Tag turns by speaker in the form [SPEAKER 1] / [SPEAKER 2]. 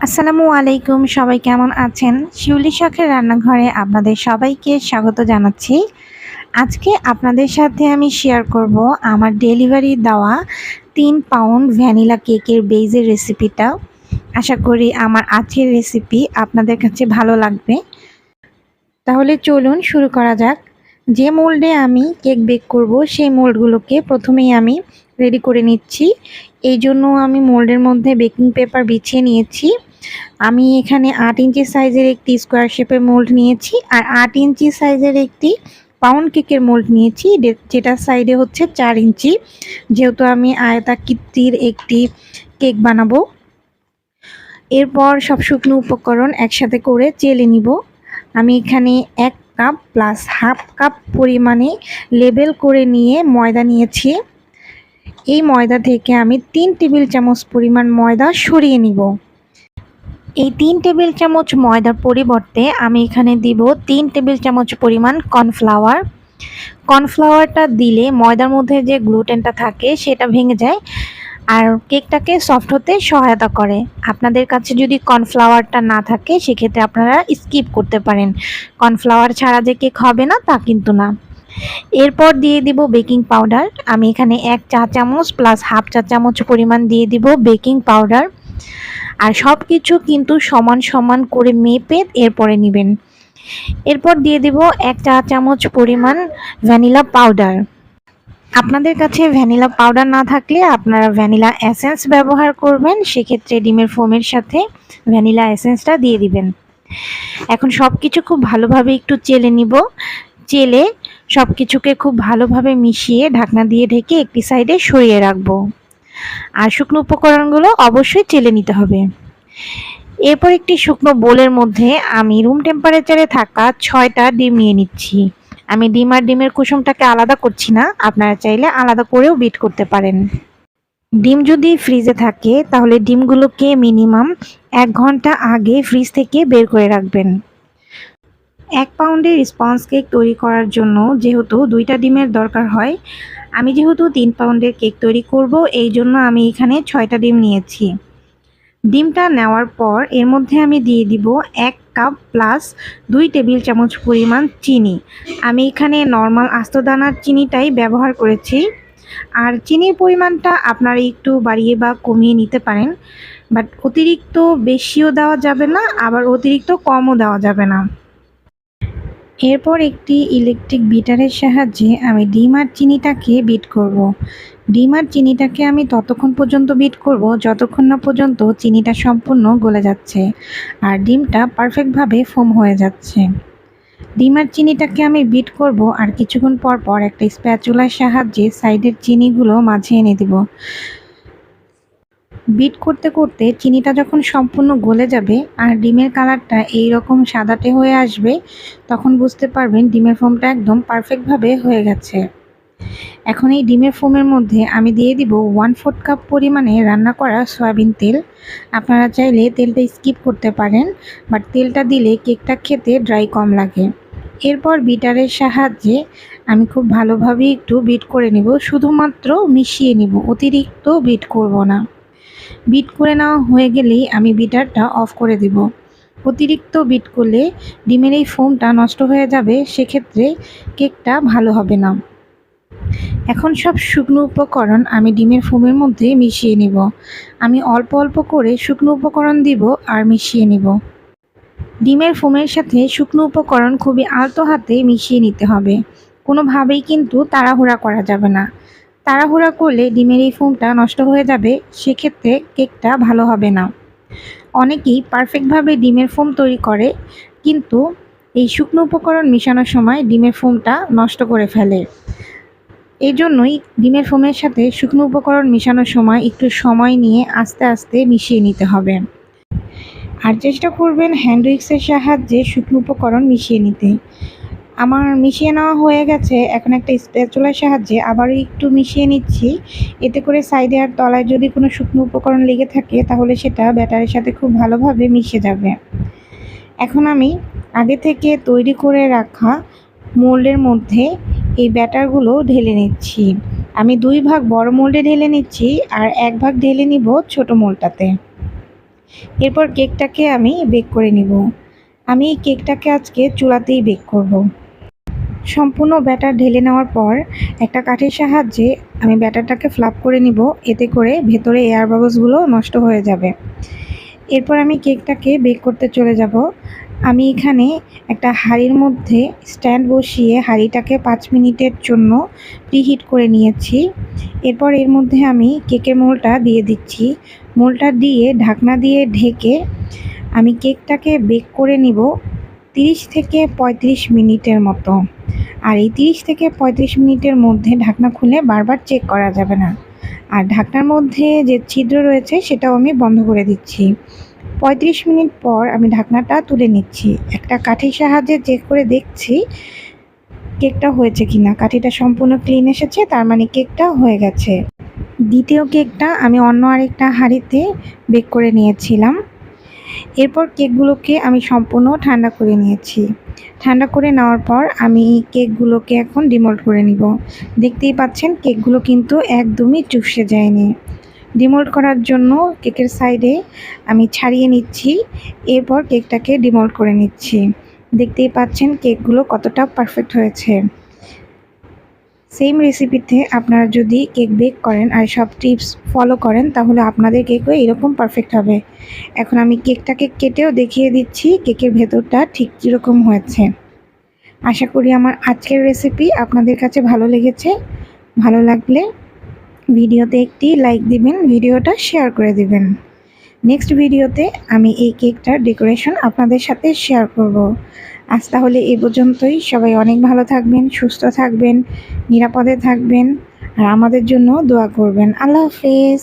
[SPEAKER 1] আসসালামু আলাইকুম, সবাই কেমন আছেন? শিউলি শখের রান্নাঘরে আপনাদের সবাইকে স্বাগত জানাচ্ছি। আজকে আপনাদের সাথে আমি শেয়ার করব আমার ডেলিভারি দেওয়া তিন পাউন্ড ভ্যানিলা কেকের বেইজের রেসিপিটা আশা করি আমার আজকের রেসিপি আপনাদের কাছে ভালো লাগবে। তাহলে চলুন শুরু করা যাক। যে মোল্ডে আমি কেক বেক করব, সেই মোল্ডগুলোকে প্রথমেই আমি রেডি করে নিচ্ছি। এই জন্য আমি মোল্ডের মধ্যে বেকিং পেপার বিছিয়ে নিয়েছি। আমি এখানে আট ইঞ্চি সাইজের একটি স্কোয়ার শেপের মোল্ড নিয়েছি আর আট ইঞ্চি সাইজের একটি পাউন্ড কেকের মোল্ড নিয়েছি। যেটা সাইডে হচ্ছে চার ইঞ্চি। যেহেতু আমি আয়তাকৃতির একটি কেক বানাবো। এরপর সব শুকনো উপকরণ একসাথে করে চেলে নিব। আমি এখানে এক কাপ প্লাস হাফ কাপ পরিমাণে লেবেল করে নিয়ে ময়দা নিয়েছি। এই ময়দা থেকে আমি তিন টেবিল চামচ পরিমাণ ময়দা সরিয়ে নিব। এই তিন টেবিল চামচ ময়দার পরিবর্তে আমি এখানে দিব তিন টেবিল চামচ পরিমাণ কর্নফ্লাওয়ার। কর্নফ্লাওয়ারটা দিলে ময়দার মধ্যে যে গ্লুটেনটা থাকে সেটা ভেঙে যায় আর কেকটাকে সফট হতে সহায়তা করে। আপনাদের কাছে যদি কর্নফ্লাওয়ারটা না থাকে, সেক্ষেত্রে আপনারা স্কিপ করতে পারেন। কর্নফ্লাওয়ার ছাড়া যে কেক হবে না, তা কিন্তু না। এরপর দিয়ে দিব বেকিং পাউডার। আমি এখানে এক চা চামচ প্লাস হাফ চা চামচ পরিমাণ দিয়ে দিব বেকিং পাউডার। আর সব কিছু কিন্তু সমান সমান করে মেপে এরপরে নেবেন। এরপর দিয়ে দিব এক চা চামচ পরিমাণ ভ্যানিলা পাউডার। আপনাদের কাছে ভ্যানিলা পাউডার না থাকলে আপনারা ভ্যানিলা এসেন্স ব্যবহার করবেন। সেক্ষেত্রে ডিমের ফোমের সাথে ভ্যানিলা এসেন্সটা দিয়ে দিবেন। এখন সব কিছু খুব ভালোভাবে একটু চেলে নিব। চেলে সব কিছুকে খুব ভালোভাবে মিশিয়ে ঢাকনা দিয়ে ঢেকে একটি সাইডে সরিয়ে রাখব। আর শুকনো উপকরণগুলো অবশ্যই চেলে নিতে হবে। এরপর একটি শুকনো বোলের মধ্যে আমি রুম টেম্পারেচারে থাকা ছয়টা ডিম নিয়ে নিচ্ছি। আমি ডিম আর ডিমের কুসুমটাকে আলাদা করছি না, আপনারা চাইলে আলাদা করেও বিট করতে পারেন। ডিম যদি ফ্রিজে থাকে, তাহলে ডিমগুলোকে মিনিমাম এক ঘণ্টা আগে ফ্রিজ থেকে বের করে রাখবেন। এক পাউন্ডের স্পঞ্জ কেক তৈরি করার জন্য যেহেতু দুইটা ডিমের দরকার হয়, আমি যেহেতু তিন পাউন্ডের কেক তৈরি করব, এই জন্য আমি এখানে ছয়টা ডিম নিয়েছি। ডিমটা নেওয়ার পর এর মধ্যে আমি দিয়ে দিব এক কাপ প্লাস দুই টেবিল চামচ পরিমাণ চিনি। আমি এখানে নর্মাল আস্তদানার চিনিটাই ব্যবহার করেছি। আর চিনির পরিমাণটা আপনারা একটু বাড়িয়ে বা কমিয়ে নিতে পারেন, বাট অতিরিক্ত বেশিও দেওয়া যাবে না, আবার অতিরিক্ত কমও দেওয়া যাবে না। এরপর একটি ইলেকট্রিক বিটারের সাহায্যে আমি ডিম আর চিনিটাকে বিট করব। ডিম আর চিনিটাকে আমি ততক্ষণ পর্যন্ত বিট করব যতক্ষণ না পর্যন্ত চিনিটা সম্পূর্ণ গলে যাচ্ছে আর ডিমটা পারফেক্টভাবে ফোম হয়ে যাচ্ছে ডিম আর চিনিটাকে আমি বিট করব আর কিছুক্ষণ পর পর একটা স্প্যাচুলার সাহায্যে সাইডের চিনিগুলো মাঝে এনে দিব বিট করতে করতে চিনিটা যখন সম্পূর্ণ গলে যাবে আর ডিমের কালারটা এই রকম সাদাটে হয়ে আসবে, তখন বুঝতে পারবেন ডিমের ফোমটা একদম পারফেক্টভাবে হয়ে গেছে। এখন এই ডিমের ফোমের মধ্যে আমি দিয়ে দিব ওয়ান ফোর্থ কাপ পরিমাণে রান্না করা সয়াবিন তেল। আপনারা চাইলে তেলটা স্কিপ করতে পারেন বাট তেলটা দিলে কেকটা খেতে ড্রাই কম লাগে। এরপর বিটারের সাহায্যে আমি খুব ভালোভাবে একটু বিট করে নেব, শুধুমাত্র মিশিয়ে নিব, অতিরিক্ত বিট করব না। বিট করে নেওয়া হয়ে গেলেই আমি বিটারটা অফ করে দেব। অতিরিক্ত বিট করলে ডিমের এই ফোমটা নষ্ট হয়ে যাবে, সেক্ষেত্রে কেকটা ভালো হবে না। এখন সব শুকনো উপকরণ আমি ডিমের ফোমের মধ্যে মিশিয়ে নিব। আমি অল্প অল্প করে শুকনো উপকরণ দিব আর মিশিয়ে নিব। ডিমের ফোমের সাথে শুকনো উপকরণ খুবই আলতো হাতে মিশিয়ে নিতে হবে। কোনোভাবেই কিন্তু তাড়াহুড়া করা যাবে না। তাড়াহুড়া করলে ডিমের এই ফোমটা নষ্ট হয়ে যাবে, সেক্ষেত্রে কেকটা ভালো হবে না। অনেকেই পারফেক্টভাবে ডিমের ফোম তৈরি করে, কিন্তু এই শুকনো উপকরণ মেশানোর সময় ডিমের ফোমটা নষ্ট করে ফেলে। এই জন্যই ডিমের ফোমের সাথে শুকনো উপকরণ মেশানোর সময় একটু সময় নিয়ে আস্তে আস্তে মিশিয়ে নিতে হবে। আর চেষ্টা করবেন হ্যান্ড উইক্সের সাহায্যে শুকনো উপকরণ মিশিয়ে নিতে। আমার মিশিয়ে নেওয়া হয়ে গেছে। এখন একটা স্প্যাচুলার সাহায্যে আবারও একটু মিশিয়ে নিচ্ছি। এতে করে সাইডে আর তলায় যদি কোনো শুকনো উপকরণ লেগে থাকে, তাহলে সেটা ব্যাটারের সাথে খুব ভালোভাবে মিশে যাবে। এখন আমি আগে থেকে তৈরি করে রাখা মোল্ডের মধ্যে এই ব্যাটারগুলো ঢেলে নিচ্ছি। আমি দুই ভাগ বড় মোল্ডে ঢেলে নিচ্ছি আর এক ভাগ ঢেলে নিব ছোট মোল্ডটাতে। এরপর কেকটাকে আমি বেক করে নিব। আমি এই কেকটাকে আজকে চুলাতেই বেক করব। সম্পূর্ণ ব্যাটার ঢেলে নেওয়ার পর একটা কাঠের সাহায্যে আমি ব্যাটারটাকে ফ্লাপ করে নিব, এতে করে ভেতরে এয়ার বাবলসগুলো নষ্ট হয়ে যাবে। এরপর আমি কেকটাকে বেক করতে চলে যাব। আমি এখানে একটা হাঁড়ির মধ্যে স্ট্যান্ড বসিয়ে হাঁড়িটাকে পাঁচ মিনিটের জন্য প্রিহিট করে নিয়েছি। এরপর এর মধ্যে আমি কেকের মোলটা দিয়ে দিচ্ছি। মোলটা দিয়ে ঢাকনা দিয়ে ঢেকে আমি কেকটাকে বেক করে নিব তিরিশ থেকে পঁয়ত্রিশ মিনিটের মতো। আর এই তিরিশ থেকে পঁয়ত্রিশ মিনিটের মধ্যে ঢাকনা খুলে বারবার চেক করা যাবে না। আর ঢাকনার মধ্যে যে ছিদ্র রয়েছে সেটাও আমি বন্ধ করে দিচ্ছি। পঁয়ত্রিশ মিনিট পর আমি ঢাকনাটা তুলে নিচ্ছি। একটা কাঠির সাহায্যে চেক করে দেখছি কেকটা হয়েছে কিনা। কাঠিটা সম্পূর্ণ ক্লিন এসেছে, তার মানে কেকটা হয়ে গেছে। দ্বিতীয় কেকটা আমি অন্য আরেকটা হাঁড়িতে বেক করে নিয়েছিলাম। এরপর কেকগুলোকে আমি সম্পূর্ণ ঠান্ডা করে নিয়েছি। ঠান্ডা করে নেওয়ার পর আমি কেকগুলোকে এখন ডিমোল্ড করে নিব। দেখতেই পাচ্ছেন, কেকগুলো কিন্তু একদমই চুষে যায়নি। ডিমোল্ড করার জন্য কেকের সাইডে আমি ছাড়িয়ে নিচ্ছি, এরপর কেকটাকে ডিমোল্ড করে নিচ্ছি। দেখতেই পাচ্ছেন, কেকগুলো কতটা পারফেক্ট হয়েছে। সেম রেসিপিতে আপনারা যদি কেক বেক করেন আর সব টিপস ফলো করেন, তাহলে আপনাদের কেকও এরকম পারফেক্ট হবে। এখন আমি কেকটাকে কেটেও দেখিয়ে দিচ্ছি কেকের ভেতরটা ঠিক কীরকম হয়েছে। আশা করি আমার আজকের রেসিপি আপনাদের কাছে ভালো লেগেছে। ভালো লাগলে ভিডিওতে একটি লাইক দিবেন, ভিডিওটা শেয়ার করে দিবেন। নেক্সট ভিডিওতে আমি এই কেকটার ডেকোরেশন আপনাদের সাথে শেয়ার করব। আজ তাহলে এ পর্যন্তই। সবাই অনেক ভালো থাকবেন, সুস্থ থাকবেন, নিরাপদে থাকবেন, আর আমাদের জন্য দোয়া করবেন। আল্লাহ হাফেজ।